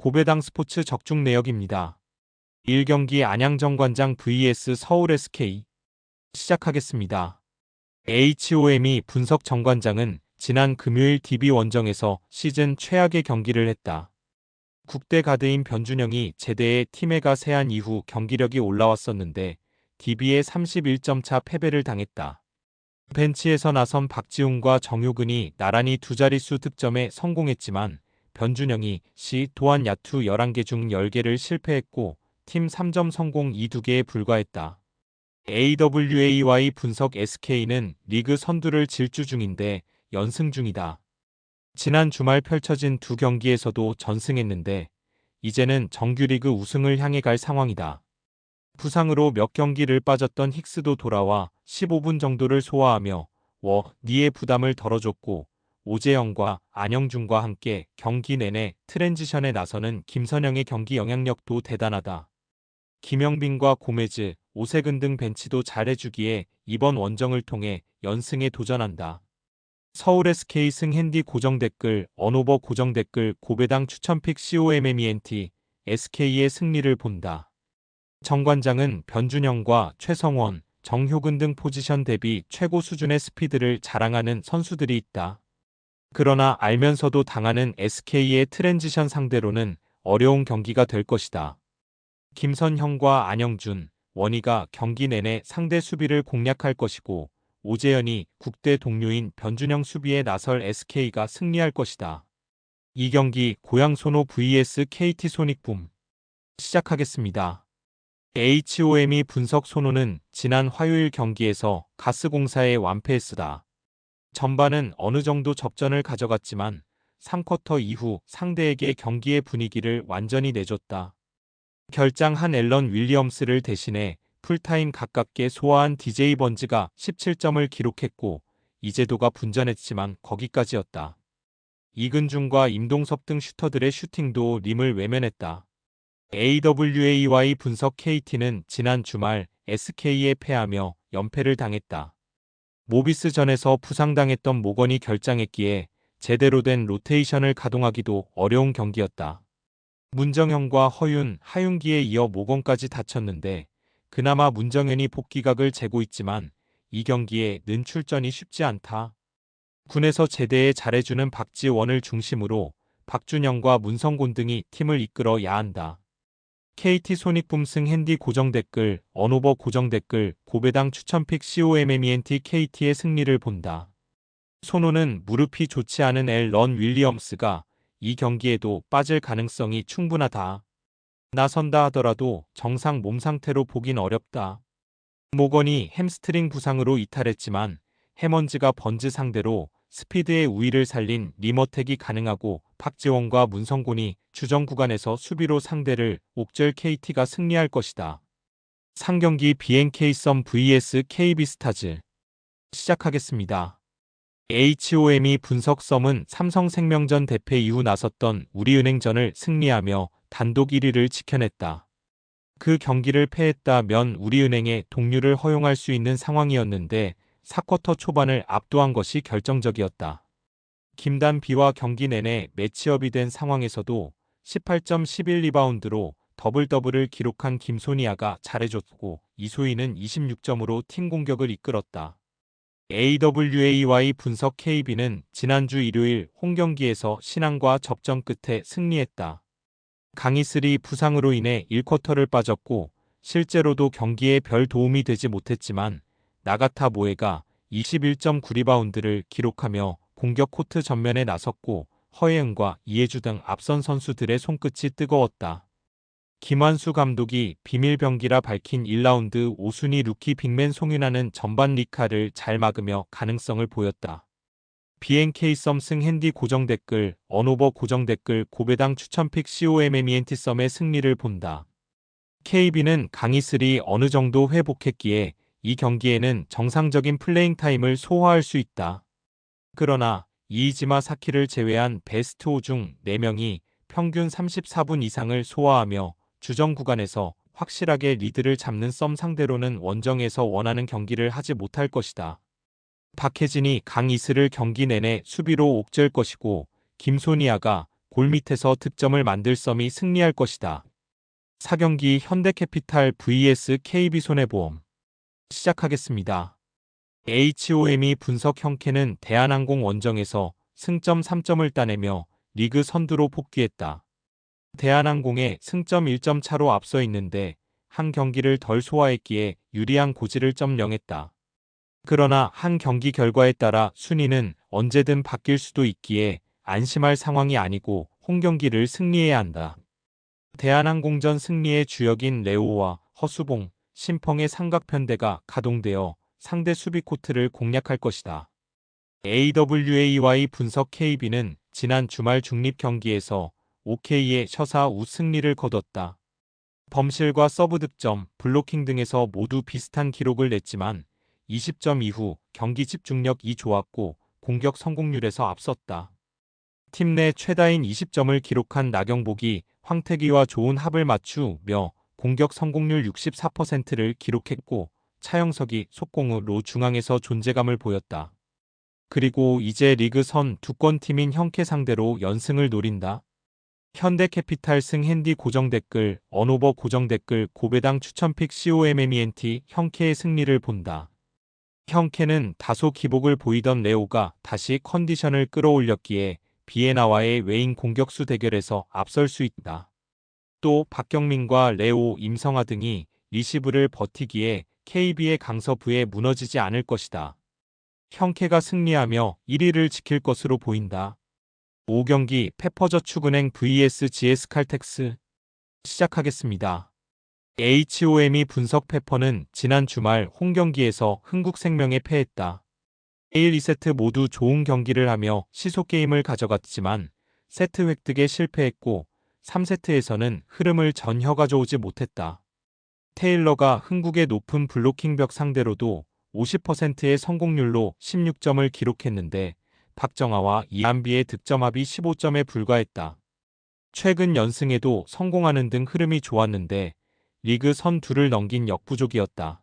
고배당 스포츠 적중 내역입니다. 1경기 안양정관장 vs 서울 SK 시작하겠습니다. HOM이 분석 정관장은 지난 금요일 DB 원정에서 시즌 최악의 경기를 했다. 국대 가드인 변준영이 제대에 팀에 가 세한 이후 경기력이 올라왔었는데 DB의 31점 차 패배를 당했다. 벤치에서 나선 박지훈과 정효근이 나란히 두 자릿수 득점에 성공했지만 변준영이 시 또한 야투 11개 중 10개를 실패했고 팀 3점 성공 2-2개에 불과했다. AWAY 분석 SK는 리그 선두를 질주 중인데 연승 중이다. 지난 주말 펼쳐진 두 경기에서도 전승했는데 이제는 정규리그 우승을 향해 갈 상황이다. 부상으로 몇 경기를 빠졌던 힉스도 돌아와 15분 정도를 소화하며 워, 니의 부담을 덜어줬고 오재영과 안영준과 함께 경기 내내 트랜지션에 나서는 김선영의 경기 영향력도 대단하다. 김영빈과 고메즈, 오세근 등 벤치도 잘해주기에 이번 원정을 통해 연승에 도전한다. 서울 SK 승 핸디 고정 댓글, 언오버 고정 댓글, 고배당 추천픽 COMMENT, SK의 승리를 본다. 정관장은 변준영과 최성원, 정효근 등 포지션 대비 최고 수준의 스피드를 자랑하는 선수들이 있다. 그러나 알면서도 당하는 SK의 트랜지션 상대로는 어려운 경기가 될 것이다. 김선형과 안영준, 원희가 경기 내내 상대 수비를 공략할 것이고 오재현이 국대 동료인 변준영 수비에 나설 SK가 승리할 것이다. 이 경기 고양 소노 vs KT 소닉붐 시작하겠습니다. HOM이 분석 소노는 지난 화요일 경기에서 가스공사에 완패했으다. 전반은 어느 정도 접전을 가져갔지만 3쿼터 이후 상대에게 경기의 분위기를 완전히 내줬다. 결장한 앨런 윌리엄스를 대신해 풀타임 가깝게 소화한 DJ 번즈가 17점을 기록했고 이재도가 분전했지만 거기까지였다. 이근중과 임동섭 등 슈터들의 슈팅도 림을 외면했다. AWAY 분석 KT는 지난 주말 SK에 패하며 연패를 당했다. 모비스전에서 부상당했던 모건이 결장했기에 제대로 된 로테이션을 가동하기도 어려운 경기였다. 문정현과 허윤, 하윤기에 이어 모건까지 다쳤는데 그나마 문정현이 복귀각을 재고 있지만 이 경기에 는 출전이 쉽지 않다. 군에서 제대에 잘해주는 박지원을 중심으로 박준영과 문성곤 등이 팀을 이끌어야 한다. KT 소닉붐 승 핸디 고정 댓글, 언오버 고정 댓글, 고배당 추천픽 COMMENT KT의 승리를 본다. 손호는 무릎이 좋지 않은 앨런 윌리엄스가 이 경기에도 빠질 가능성이 충분하다. 나선다 하더라도 정상 몸 상태로 보긴 어렵다. 모건이 햄스트링 부상으로 이탈했지만 해먼즈가 번즈 상대로 스피드의 우위를 살린 리머텍이 가능하고 박지원과 문성곤이 주정 구간에서 수비로 상대를 옥절 KT가 승리할 것이다. 상경기 BNK 썸 vs KB스타즈 시작하겠습니다. HOM이 분석 썸은 삼성생명전 대패 이후 나섰던 우리은행전을 승리하며 단독 1위를 지켜냈다. 그 경기를 패했다면 우리은행의 동률을 허용할 수 있는 상황이었는데 4쿼터 초반을 압도한 것이 결정적이었다. 김단비와 경기 내내 매치업이 된 상황에서도 18점 11 리바운드로 더블 더블을 기록한 김소니아가 잘해줬고 이소희는 26점으로 팀 공격을 이끌었다. AWAY 분석 KB는 지난주 일요일 홈경기에서 신앙과 접전 끝에 승리했다. 강희슬이 부상으로 인해 1쿼터를 빠졌고 실제로도 경기에 별 도움이 되지 못했지만 나가타 모에가 21.9리바운드를 기록하며 공격 코트 전면에 나섰고 허예은과 이해주 등 앞선 선수들의 손끝이 뜨거웠다. 김환수 감독이 비밀병기라 밝힌 1라운드 오순위 루키 빅맨 송윤아는 전반 리카를 잘 막으며 가능성을 보였다. BNK 썸승 핸디 고정 댓글, 언오버 고정 댓글, 고배당 추천픽 COMMENT 썸의 승리를 본다. KB는 강희슬이 어느 정도 회복했기에 이 경기에는 정상적인 플레잉 타임을 소화할 수 있다. 그러나 이이지마 사키를 제외한 베스트 5 중 4명이 평균 34분 이상을 소화하며 주정 구간에서 확실하게 리드를 잡는 썸 상대로는 원정에서 원하는 경기를 하지 못할 것이다. 박혜진이 강이슬을 경기 내내 수비로 옥죄 것이고 김소니아가 골 밑에서 득점을 만들 썸이 승리할 것이다. 4경기 현대캐피탈 vs KB손해보험 시작하겠습니다. HOM이 분석 형캐는 대한항공 원정에서 승점 3점을 따내며 리그 선두로 복귀했다. 대한항공의 승점 1점 차로 앞서 있는데 한 경기를 덜 소화했기에 유리한 고지를 점령했다. 그러나 한 경기 결과에 따라 순위는 언제든 바뀔 수도 있기에 안심할 상황이 아니고 홈 경기를 승리해야 한다. 대한항공전 승리의 주역인 레오와 허수봉, 심펑의 삼각편대가 가동되어 상대 수비 코트를 공략할 것이다. AWAY 분석 KB는 지난 주말 중립 경기에서 OK의 셔사 우승리를 거뒀다. 범실과 서브 득점, 블로킹 등에서 모두 비슷한 기록을 냈지만 20점 이후 경기 집중력이 좋았고 공격 성공률에서 앞섰다. 팀 내 최다인 20점을 기록한 나경복이 황태기와 좋은 합을 맞추며 공격 성공률 64%를 기록했고 차영석이 속공으로 중앙에서 존재감을 보였다. 그리고 이제 리그 선 두권 팀인 형캐 상대로 연승을 노린다. 현대캐피탈 승 핸디 고정 댓글, 언오버 고정 댓글, 고배당 추천픽 COMMENT 형캐의 승리를 본다. 형캐는 다소 기복을 보이던 레오가 다시 컨디션을 끌어올렸기에 비에나와의 외인 공격수 대결에서 앞설 수 있다. 또 박경민과 레오, 임성아 등이 리시브를 버티기에 KB의 강서부에 무너지지 않을 것이다. 형캐가 승리하며 1위를 지킬 것으로 보인다. 5경기 페퍼저축은행 vs GS칼텍스 시작하겠습니다. HOM이 분석 페퍼는 지난 주말 홈 경기에서 흥국생명에 패했다. 1, 2세트 모두 좋은 경기를 하며 시속 게임을 가져갔지만 세트 획득에 실패했고 3세트에서는 흐름을 전혀 가져오지 못했다. 테일러가 흥국의 높은 블로킹 벽 상대로도 50%의 성공률로 16점을 기록했는데 박정아와 이한비의 득점합이 15점에 불과했다. 최근 연승에도 성공하는 등 흐름이 좋았는데 리그 선 둘을 넘긴 역부족이었다.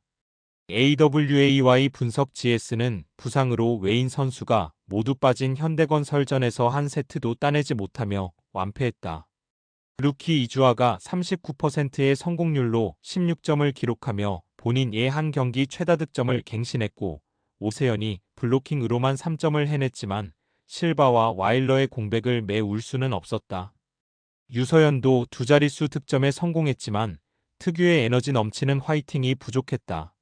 AWAY 분석 GS는 부상으로 외인 선수가 모두 빠진 현대건설전에서 한 세트도 따내지 못하며 완패했다. 루키 이주아가 39%의 성공률로 16점을 기록하며 본인 예한 경기 최다 득점을 갱신했고 오세연이 블로킹으로만 3점을 해냈지만 실바와 와일러의 공백을 메울 수는 없었다. 유서연도 두 자릿수 득점에 성공했지만 특유의 에너지 넘치는 화이팅이 부족했다.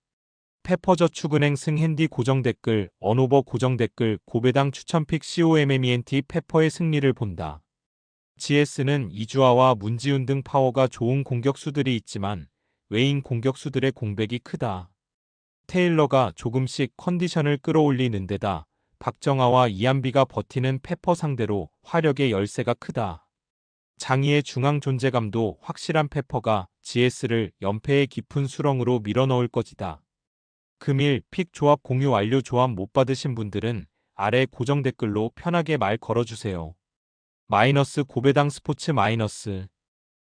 페퍼저축은행 승핸디 고정 댓글, 언오버 고정 댓글, 고배당 추천픽 COMMENT 페퍼의 승리를 본다. GS는 이주아와 문지훈 등 파워가 좋은 공격수들이 있지만 외인 공격수들의 공백이 크다. 테일러가 조금씩 컨디션을 끌어올리는 데다 박정아와 이한비가 버티는 페퍼 상대로 화력의 열세가 크다. 장희의 중앙 존재감도 확실한 페퍼가 GS를 연패의 깊은 수렁으로 밀어넣을 것이다. 금일 픽 조합 공유 완료 조합 못 받으신 분들은 아래 고정 댓글로 편하게 말 걸어주세요. 마이너스 고배당 스포츠 마이너스